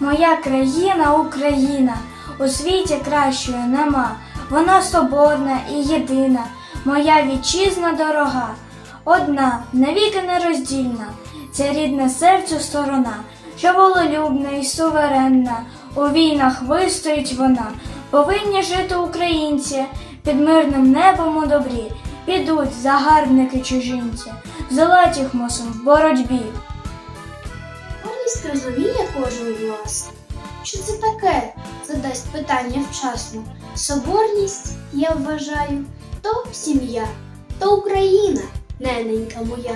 Моя країна Україна, у світі кращої нема. Вона соборна і єдина, моя вітчизна дорога. Одна, навіки нероздільна, ця рідна серцю сторона, що волелюбна і суверенна, у війнах вистоїть вона. Повинні жити українці під мирним небом у добрі. Підуть загарбники чужинці, золотіх мусом в боротьбі. Розуміє кожен власне. Що це таке? Задасть питання вчасно. Соборність, я вважаю, то сім'я, то Україна, нененька моя.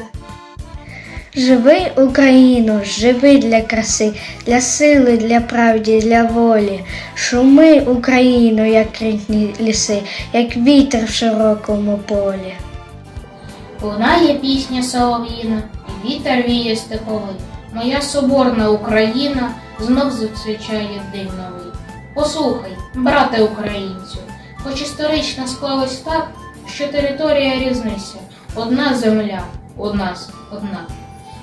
Живи Україну, живи для краси, для сили, для правди, для волі. Шуми Україну, як рідні ліси, як вітер в широкому полі. Лунає пісня солов'їна, і вітер віє степовий. Моя соборна Україна знов зустрічає день новий. Послухай, брате українцю, хоч історично склалось так, що територія різниця, одна земля, у нас одна.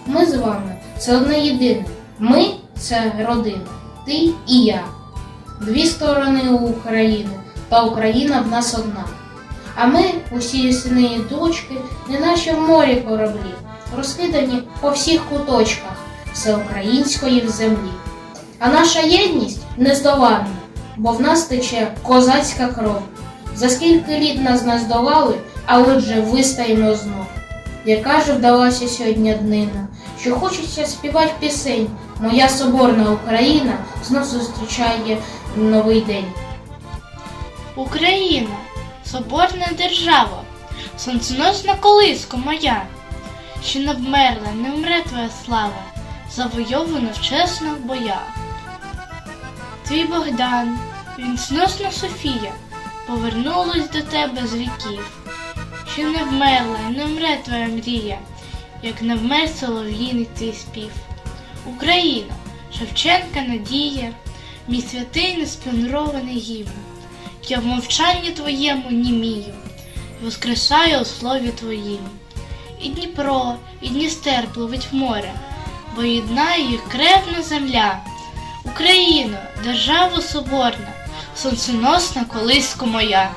Ми з вами це одне єдине. Ми це родина, ти і я. Дві сторони України, та Україна в нас одна. А ми, усі сини і дочки, неначе в морі кораблі, розкидані по всіх куточках всеукраїнської в землі. А наша єдність нездоланна, бо в нас тече козацька кров. За скільки літ нас не здолали, а отже вистаємо знов. Яка ж вдалася сьогодні днина, що хочеться співати пісень. Моя соборна Україна знов зустрічає новий день. Україна, соборна держава, сонценосна колиска моя, що не вмерла, не вмре твоя слава, завойована в чесних боях. Твій Богдан, він сносна Софія, повернулась до тебе з віків, що не вмерла, не вмре твоя мрія, як не вмер солов'їний твій спів. Україна, Шевченка надія, мій святий несплюндрований гімн. Я в мовчанні твоєму німію, воскресаю у слові твоїм. І Дніпро, і Дністер пливуть в море, бо єднає їх кревна земля. Україно, держава соборна, сонценосна колисько моя.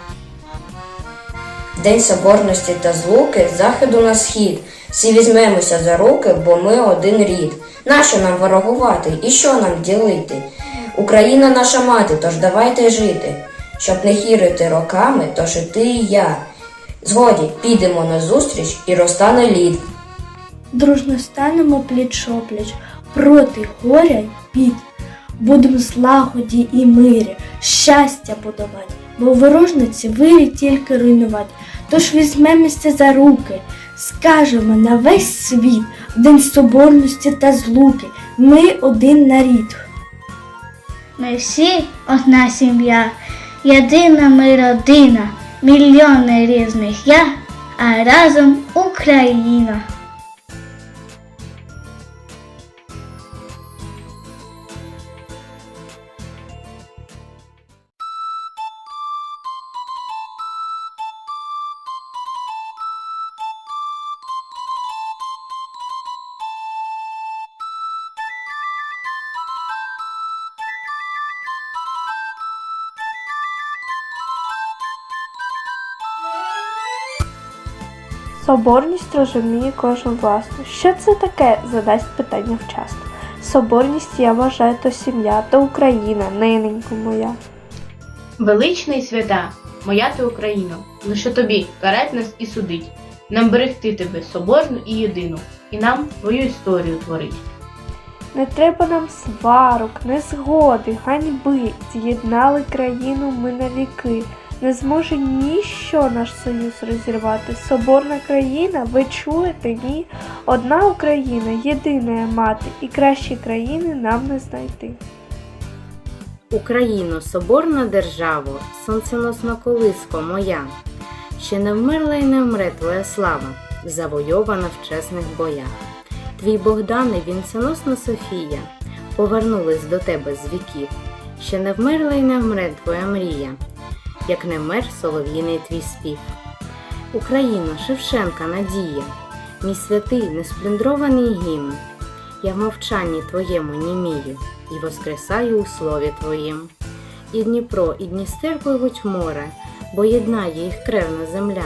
День соборності та злуки з заходу на схід. Всі візьмемося за руки, бо ми один рід. Нащо нам ворогувати і що нам ділити? Україна наша мати, тож давайте жити. Щоб не хірити роками, тож і ти і я. Згоді, підемо на зустріч і розтане лід. Дружно станемо пліч-опліч проти горя й бід. Будемо злагоді і мирі, щастя будувати, бо ворожниці вирі тільки руйнувати. Тож візьмемося за руки, скажемо на весь світ, в день соборності та злуки, ми один нарід. Ми всі одна сім'я, єдина ми родина, мільйони різних я, а разом Україна. Соборність розуміє кожен власно. Що це таке? задасть питання вчасно. Соборність я вважаю то сім'я, то Україна, нененько моя. Велична й свята, моя ти Україно, лише тобі карать нас і судить, нам берегти тебе соборну і єдину, і нам твою історію творить. Не треба нам сварок, незгоди, ганьби. З'єднали країну ми навіки. Не зможе ніщо наш союз розірвати. Соборна країна, ви чуєте, ні? Одна Україна, єдина мати, і кращі країни нам не знайти. Україно, соборна державо, сонценосна колиско моя, ще не вмерла й не вмре твоя слава, завойована в чесних боях. Твій Богдане, вінценосна Софія, повернулись до тебе з віків, ще не вмерла й не вмре твоя мрія, як не вмер солов'їний твій спів. Україно, Шевченка, надія, мій святий несплюндрований гімн, Я в мовчанні твоєму німію і воскресаю у слові твоїм. І Дніпро, і Дністер пливуть море, бо єднає їх кревна земля.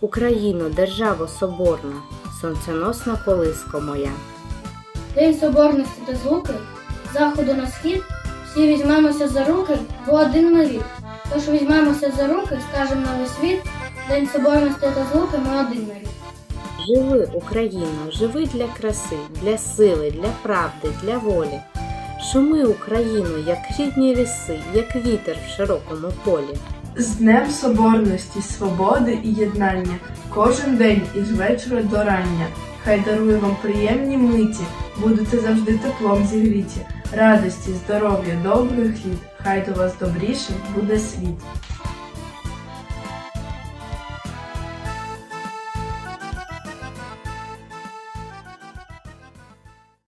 Україну, державу соборна, сонценосна колиско моя. День соборності та злуки, з заходу на схід, всі візьмемося за руки, бо один рід. Тож візьмемося за руки, скажемо на весь світ, День соборності та злуки ми один рід. Живи, Україно, живи для краси, для сили, для правди, для волі. Шуми Україну, як рідні ліси, як вітер в широкому полі. З Днем Соборності, свободи і єднання, кожен день із вечора до рання. Хай дарує вам приємні миті, будете завжди теплом зігріті, радості, здоров'я, довгих літ, хай до вас добріше буде світ.